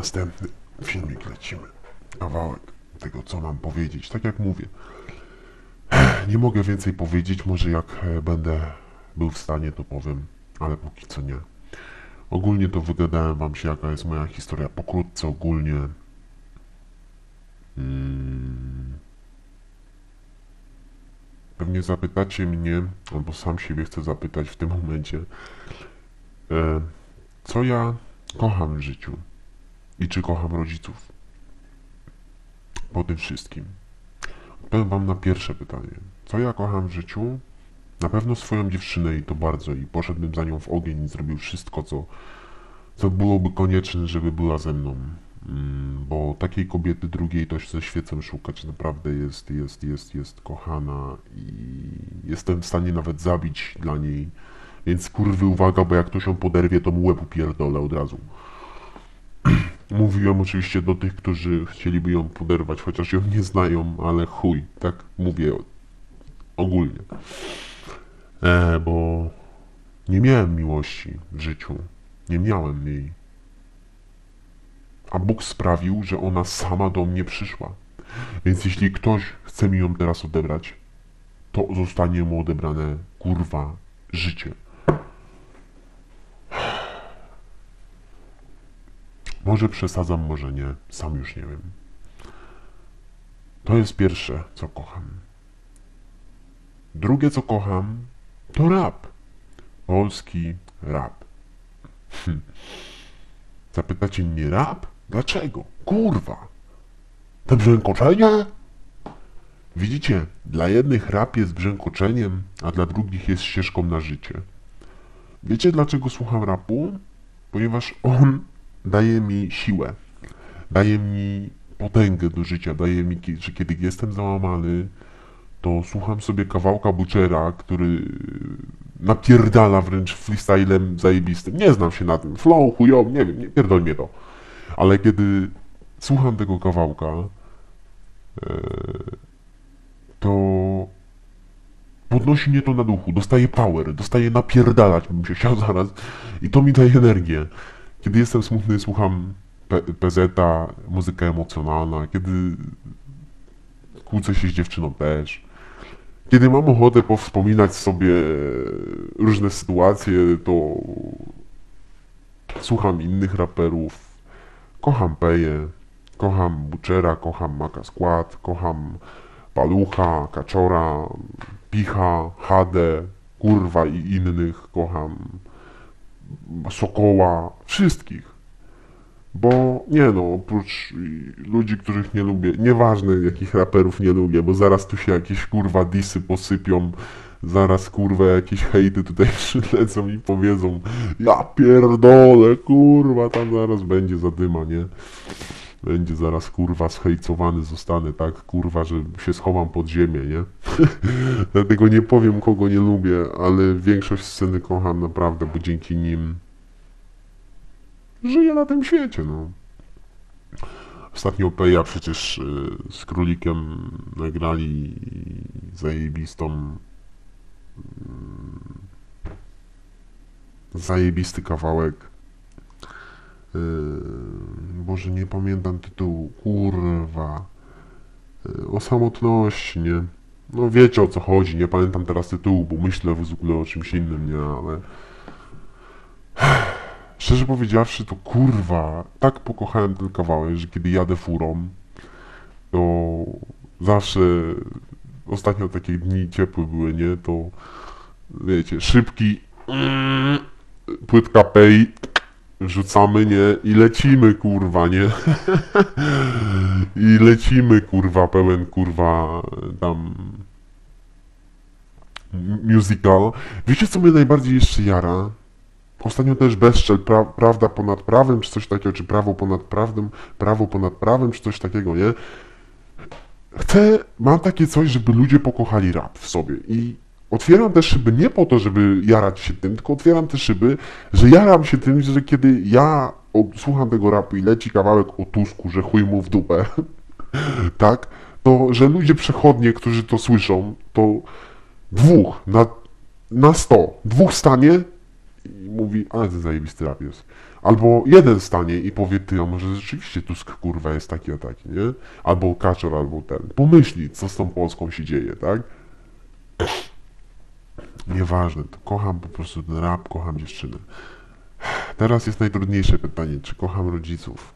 Następny filmik lecimy. Kawałek tego, co mam powiedzieć. Tak jak mówię, nie mogę więcej powiedzieć. Może jak e, będę był w stanie, to powiem, ale póki co nie. Ogólnie to wygadałem wam się, jaka jest moja historia. Pokrótce ogólnie. Mm. Pewnie zapytacie mnie, albo sam siebie chcę zapytać w tym momencie, e, co ja kocham w życiu i czy kocham rodziców. Po tym wszystkim. Odpowiem wam na pierwsze pytanie. Co ja kocham w życiu? Na pewno swoją dziewczynę i to bardzo i poszedłbym za nią w ogień i zrobił wszystko, co, co byłoby konieczne, żeby była ze mną. Mm, bo takiej kobiety drugiej to ze świecem szukać naprawdę jest, jest, jest, jest kochana i jestem w stanie nawet zabić dla niej. Więc kurwy uwaga, bo jak ktoś ją poderwie, to mu łeb upierdolę od razu. Mówiłem oczywiście do tych, którzy chcieliby ją poderwać, chociaż ją nie znają, ale chuj, tak mówię ogólnie. E, bo nie miałem miłości w życiu. Nie miałem jej. A Bóg sprawił, że ona sama do mnie przyszła. Więc jeśli ktoś chce mi ją teraz odebrać, to zostanie mu odebrane kurwa życie. Może przesadzam, może nie. Sam już nie wiem. To jest pierwsze, co kocham. Drugie, co kocham, to rap. Polski rap. Hm. Zapytacie mnie rap? Dlaczego? Kurwa. Te brzękoczenie? Widzicie, dla jednych rap jest brzękoczeniem, a dla drugich jest ścieżką na życie. Wiecie dlaczego słucham rapu? Ponieważ on daje mi siłę, daje mi potęgę do życia, daje mi, że kiedy jestem załamany, to słucham sobie kawałka Butchera, który napierdala wręcz freestylem zajebistym. Nie znam się na tym. Flow, chujowy, nie wiem, nie pierdol mnie to. Ale kiedy słucham tego kawałka, e, to podnosi mnie to na duchu, dostaję power, dostaję napierdalać, bym się chciał zaraz i to mi daje energię. Kiedy jestem smutny, słucham P- PZ-a, muzyka emocjonalna, kiedy kłócę się z dziewczyną też. Kiedy mam ochotę powspominać sobie różne sytuacje, to słucham innych raperów. Kocham Peję, kocham Butchera, kocham Maka Skład, kocham Palucha, Kaczora, Picha, Hadę, Kurwa i innych. Kocham Sokoła, wszystkich. Bo nie no, oprócz y, ludzi, których nie lubię, nieważne jakich raperów nie lubię, bo zaraz tu się jakieś kurwa disy posypią, zaraz kurwa jakieś hejty tutaj przylecą i powiedzą ja pierdolę, kurwa, tam zaraz będzie zadyma, nie? Będzie zaraz kurwa zhejcowany zostanę, tak kurwa, że się schowam pod ziemię, nie? Dlatego nie powiem kogo nie lubię, ale większość sceny kocham naprawdę, bo dzięki nim żyję na tym świecie, no. Ostatnio Peja przecież y, z Królikiem nagrali zajebistą mm, zajebisty kawałek yy, Boże, nie pamiętam tytułu, kurwa yy, o samotności, nie? No wiecie o co chodzi, nie pamiętam teraz tytułu, bo myślę w ogóle o czymś innym, nie? Ale Szczerze powiedziawszy, to kurwa, tak pokochałem ten kawałek, że kiedy jadę furą, to zawsze, ostatnio takie dni ciepłe były, nie, to wiecie, szybki mm, płytka pej, rzucamy, nie, i lecimy, kurwa, nie, i lecimy, kurwa, pełen, kurwa, tam musical. Wiecie, co mnie najbardziej jeszcze jara? Ostatnio też bezczel, pra, prawda ponad prawem, czy coś takiego, czy prawo ponad prawdą, prawo ponad prawem, czy coś takiego, nie? Chcę, mam takie coś, żeby ludzie pokochali rap w sobie i otwieram te szyby nie po to, żeby jarać się tym, tylko otwieram te szyby, że jaram się tym, że kiedy ja słucham tego rapu i leci kawałek o Tusku, że chuj mu w dupę, tak? To, że ludzie przechodnie, którzy to słyszą, to dwóch na, na sto, dwóch stanie i mówi, ale to zajebisty rap jest. Albo jeden stanie i powie, ty, a może rzeczywiście Tusk kurwa jest taki a taki, nie? Albo Kaczor, albo ten. Pomyśli, co z tą Polską się dzieje, tak? Nieważne, to kocham po prostu ten rap, kocham dziewczynę. Teraz jest najtrudniejsze pytanie, czy kocham rodziców?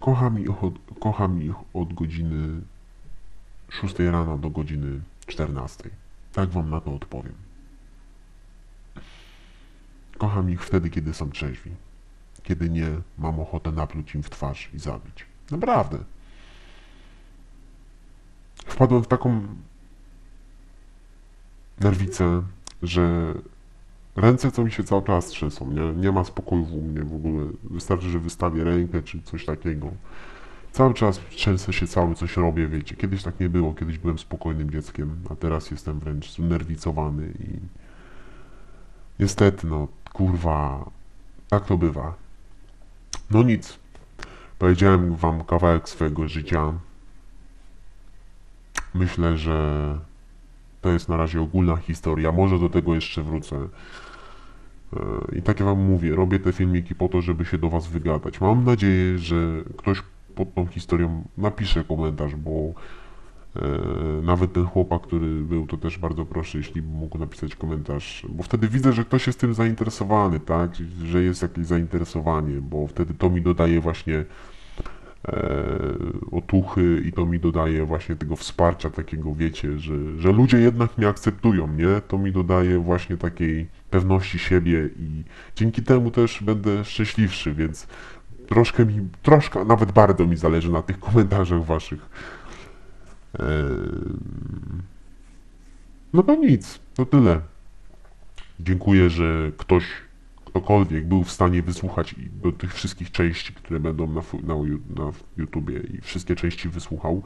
Kocham ich od, kocham ich od godziny 6 rano do godziny 14. Tak wam na to odpowiem. Kocham ich wtedy, kiedy są trzeźwi. Kiedy nie, mam ochotę napluć im w twarz i zabić. Naprawdę. Wpadłem w taką nerwicę, że ręce co mi się cały czas trzęsą, nie? Nie ma spokoju u mnie w ogóle. Wystarczy, że wystawię rękę czy coś takiego. Cały czas trzęsę się cały, coś robię, wiecie. Kiedyś tak nie było, kiedyś byłem spokojnym dzieckiem, a teraz jestem wręcz znerwicowany i niestety, no, kurwa, tak to bywa. No nic. Powiedziałem wam kawałek swojego życia. Myślę, że to jest na razie ogólna historia. Może do tego jeszcze wrócę. E, I tak jak wam mówię, robię te filmiki po to, żeby się do was wygadać. Mam nadzieję, że ktoś pod tą historią napisze komentarz, bo e, nawet ten chłopak, który był, to też bardzo proszę, jeśli mógł napisać komentarz, bo wtedy widzę, że ktoś jest tym zainteresowany, tak, że jest jakieś zainteresowanie, bo wtedy to mi dodaje właśnie otuchy i to mi dodaje właśnie tego wsparcia takiego, wiecie, że, że ludzie jednak mnie akceptują, nie? To mi dodaje właśnie takiej pewności siebie i dzięki temu też będę szczęśliwszy, więc troszkę mi, troszkę, nawet bardzo mi zależy na tych komentarzach waszych. Eee, No to nic, to tyle. Dziękuję, że ktoś, ktokolwiek był w stanie wysłuchać do tych wszystkich części, które będą na, na, na YouTubie i wszystkie części wysłuchał.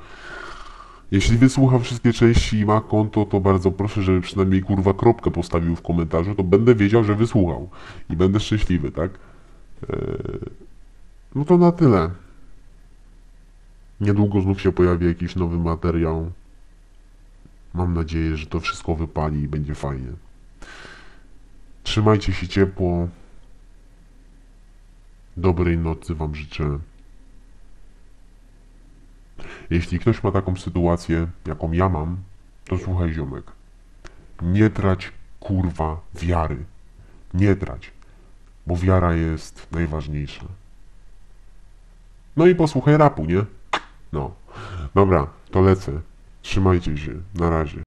Jeśli wysłuchał wszystkie części i ma konto, to bardzo proszę, żeby przynajmniej kurwa kropkę postawił w komentarzu, to będę wiedział, że wysłuchał i będę szczęśliwy, tak? Eee, no to na tyle. Niedługo znów się pojawi jakiś nowy materiał. Mam nadzieję, że to wszystko wypali i będzie fajnie. Trzymajcie się ciepło. Dobrej nocy Wam życzę. Jeśli ktoś ma taką sytuację, jaką ja mam, to słuchaj ziomek. Nie trać kurwa wiary. Nie trać. Bo wiara jest najważniejsza. No i posłuchaj rapu, nie? No. Dobra, to lecę. Trzymajcie się. Na razie.